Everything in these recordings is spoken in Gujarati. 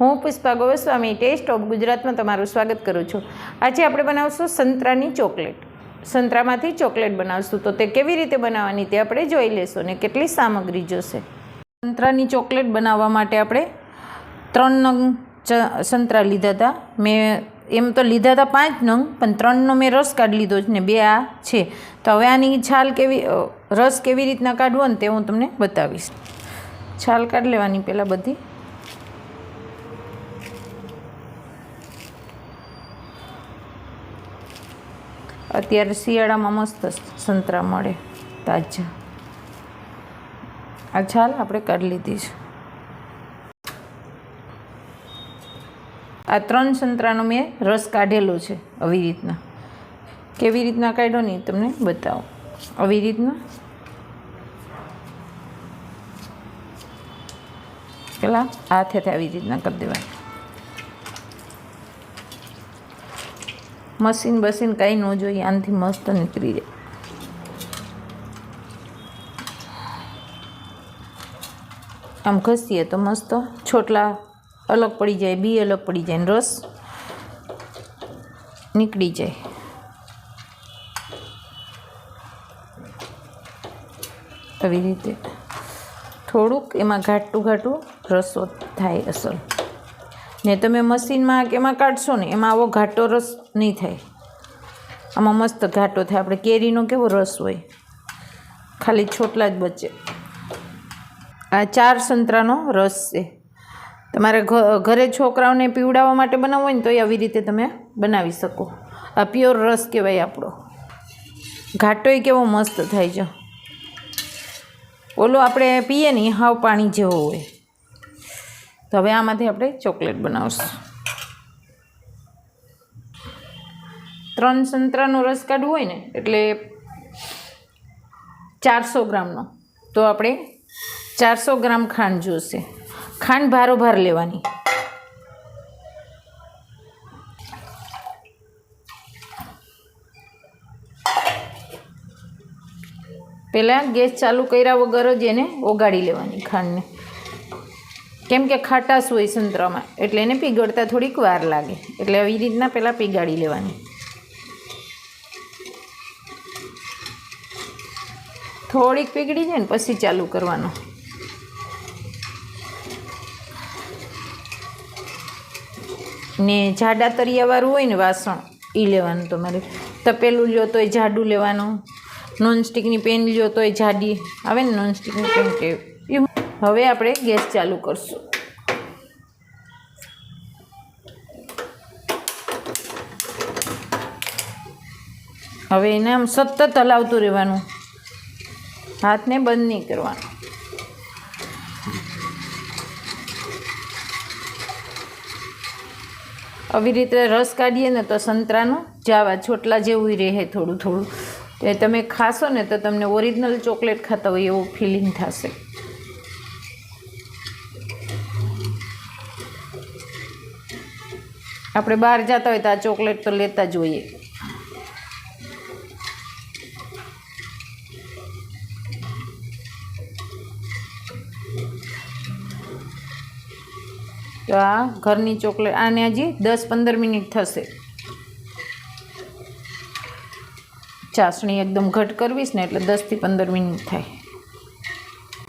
હું પુષ્પા ગોસ્વામી ટેસ્ટ ઓફ ગુજરાતમાં તમારું સ્વાગત કરું છું. આજે આપણે બનાવશું સંતરાની ચોકલેટ. સંતરામાંથી ચોકલેટ બનાવશું. તો તે કેવી રીતે બનાવવાની તે આપણે જોઈ લેશું અને કેટલી સામગ્રી જોશે. સંતરાની ચોકલેટ બનાવવા માટે આપણે ત્રણ નંગ સંતરા લીધા હતા. મેં એમ તો લીધા હતા પાંચ નંગ, પણ ત્રણનો મેં રસ કાઢી લીધો છે ને બે આ છે. તો હવે આની છાલ કેવી રસ કેવી રીતના કાઢવો ને તે હું તમને બતાવીશ. છાલ કાઢી લેવાની પહેલાં બધી. અત્યારે શિયાળામાં મસ્ત સંતરા મળે, તાજા. આ છાલ આપણે કાઢી લીધી છે. આ ત્રણ સંતરાનો મેં રસ કાઢેલો છે આવી રીતના. કેવી રીતના કાઢ્યો ને એ તમને બતાવો. આવી રીતના. પેલા હાથેથી આવી રીતના કરી દેવાની. મશીન બસીન કાંઈ ન જોઈએ, આનાથી મસ્ત નીકળી જાય. આમ ઘસીએ તો મસ્ત છોટલા અલગ પડી જાય, બી અલગ પડી જાય રસ નીકળી જાય. આવી રીતે થોડુંક એમાં ઘાટું ઘાટું રસો થાય અસલ. ને તમે મશીનમાં કે એમાં કાઢશો ને એમાં આવો ઘાટો રસ નહીં થાય. આમાં મસ્ત ઘાટો થાય. આપણે કેરીનો કેવો રસ હોય? ખાલી છોટલા જ બચે. આ ચાર સંતરાનો રસ છે. તમારે ઘરે છોકરાઓને પીવડાવવા માટે બનાવવો હોય ને તો આવી રીતે તમે બનાવી શકો. આ પ્યોર રસ કહેવાય આપણો. ઘાટોય કેવો મસ્ત થાય છે. ઓલો આપણે પીએ ને હાવ પાણી જેવો હોય. તો હવે આમાંથી આપણે ચોકલેટ બનાવશું. ત્રણ સંતરાનો રસ કાઢવો હોય ને, એટલે ચારસો ગ્રામનો, તો આપણે ચારસો ગ્રામ ખાંડ જોશે. ખાંડ ભારોભાર લેવાની. પહેલાં ગેસ ચાલુ કર્યા વગર જ એને ઓગાળી લેવાની ખાંડને. કેમ કે ખાટાશ હોય સંતરામાં, એટલે એને પીગળતા થોડીક વાર લાગે. એટલે આવી રીતના પહેલાં પીગાળી લેવાની. થોડીક પીગળી જાય ને પછી ચાલુ કરવાનો. ને જાડા તરિયાવાળું હોય ને વાસણ એ લેવાનું તમારે. તપેલું લ્યો તોય જાડું લેવાનું, નોનસ્ટિકની પેન લ્યો તોય જાડી. આવે ને નોનસ્ટિકની પેન કે હવે આપણે ગેસ ચાલુ કરશું. હવે એને આમ સતત હલાવતું રહેવાનું. હાથને બંધ નહીં કરવાનો. આવી રીતે રસ કાઢીએ ને તો સંતરાનું જાવા છોટલા જેવું રહે થોડું થોડું. એ તમે ખાશો ને તો તમને ઓરિજિનલ ચોકલેટ ખાતા હોય એવું ફિલિંગ થશે. આપણે બહાર જતા હોય તો આ ચોકલેટ તો લેતા જ હોઈએ તો આ ઘરની ચોકલેટ, આને હજી દસ પંદર મિનિટ થશે. ચાસણી એકદમ ઘટ કરવીશ ને એટલે દસથી પંદર મિનિટ થાય.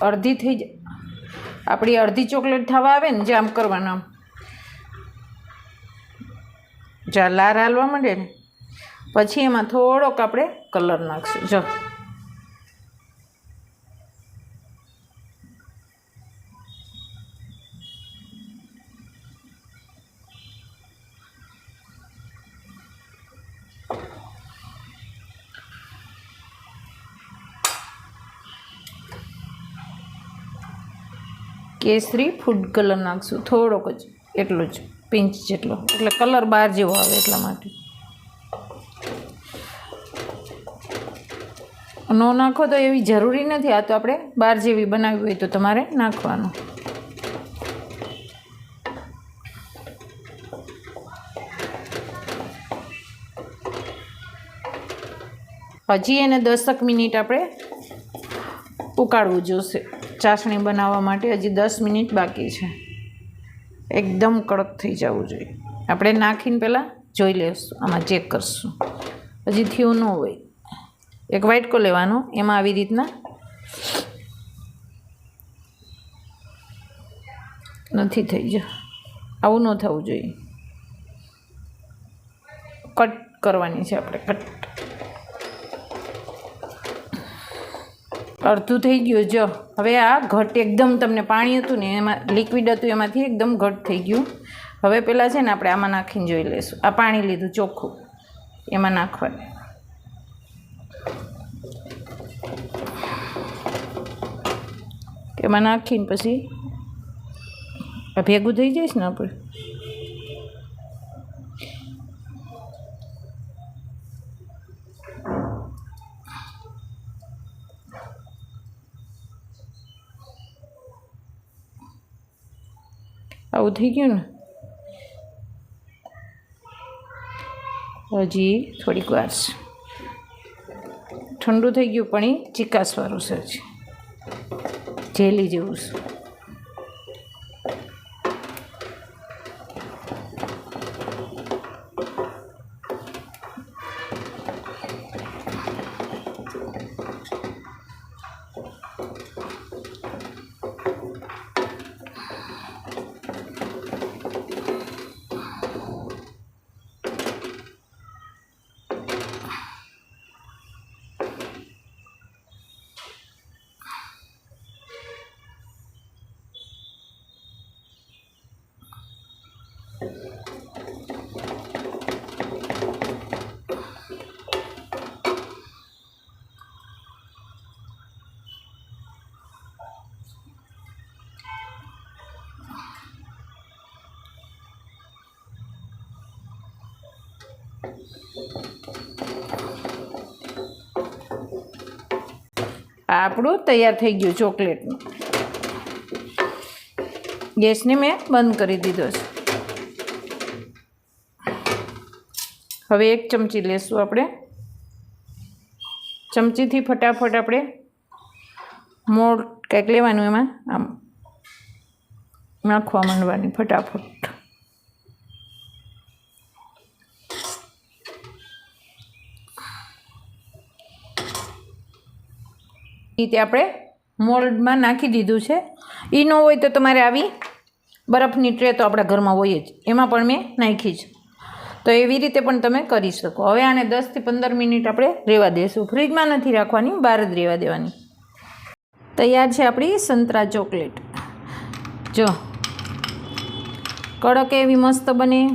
અડધી થઈ આપણી અડધી ચોકલેટ થવા આવે ને જે આમ કરવાનું. જા, લાર હાલવા માંડે ને? પછી એમાં થોડોક આપણે કલર નાખશું. જો. કેસરી ફૂડ કલર નાખશું. થોડોક જ. એટલો જ. પિંચ જેટલો. એટલે કલર બહાર જેવો આવે એટલા માટે. ન નાખો તો એવી જરૂરી નથી. આ તો આપણે બહાર જેવી બનાવી હોય તો તમારે નાખવાનું. હજી એને દસક મિનિટ આપણે ઉકાળવું જોશે. ચાસણી બનાવવા માટે હજી દસ મિનિટ બાકી છે. એકદમ કડક થઈ જવું જોઈએ. આપણે નાખીને પહેલાં જોઈ લઈશું આમાં ચેક કરશું. હજી થયું ન હોય. એક વાઇટકો લેવાનો, એમાં આવી રીતના. નથી થઈ જ. આવું ન થવું જોઈએ. કટ કરવાની છે આપણે, કટ. અડધું થઈ ગયું. જો, હવે આ ઘટ એકદમ તમને પાણી હતું ને, એમાં લિક્વિડ હતું, એમાંથી એકદમ ઘટ થઈ ગયું. હવે પહેલાં છે ને આપણે આમાં નાખીને જોઈ લઈશું. આ પાણી લીધું ચોખ્ખું. એમાં નાખવાનું. એમાં નાખીને પછી ભેગું થઈ જઈશ ને આપણે? આવું થઈ ગયું ને? હજી થોડીક વાર છે. ઠંડુ થઈ ગયું, પણ એ ચીકાસવાળું છે જેલી જેવું છે. આપણું તૈયાર થઈ ગયું ચોકલેટનું. ગેસને મેં બંધ કરી દીધો છે. હવે એક ચમચી લેશું આપણે. ચમચીથી ફટાફટ આપણે મોળ કંઈક લેવાનું એમાં. આમ નાખવા માંડવાની ફટાફટ. રીતે આપણે મોલ્ડમાં નાખી દીધું છે. એ ન હોય તો તમારે આવી બરફની ટ્રે તો આપણા ઘરમાં હોય જ. એમાં પણ મેં નાખી છે. તો એવી રીતે પણ તમે કરી શકો. હવે આને દસથી પંદર મિનિટ આપણે રહેવા દઈશું ફ્રીજમાં નથી રાખવાની, બહાર જ રહેવા દેવાની. તૈયાર છે આપણી સંતરા ચોકલેટ. જો. કડક એવી મસ્ત બને.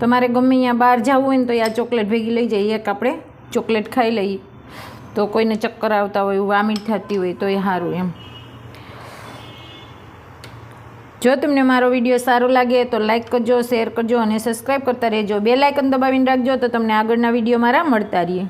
તમારે ગમે અહીંયા બહાર જવું હોય ને તો આ ચોકલેટ ભેગી લઈ જઈએ એક આપણે ચોકલેટ ખાઈ લઈએ. તો કોઈને ચક્કર આવતા હોય વામિટ થતી હોય તો એ સારું એમ. જો તમને મારો વીડિયો સારો લાગે તો લાઇક કરજો, શેર કરજો અને સબસ્ક્રાઈબ કરતા રહેજો. બે લાઇકન દબાવીને રાખજો તો તમને આગળના વીડિયો મારા મળતા રહીએ.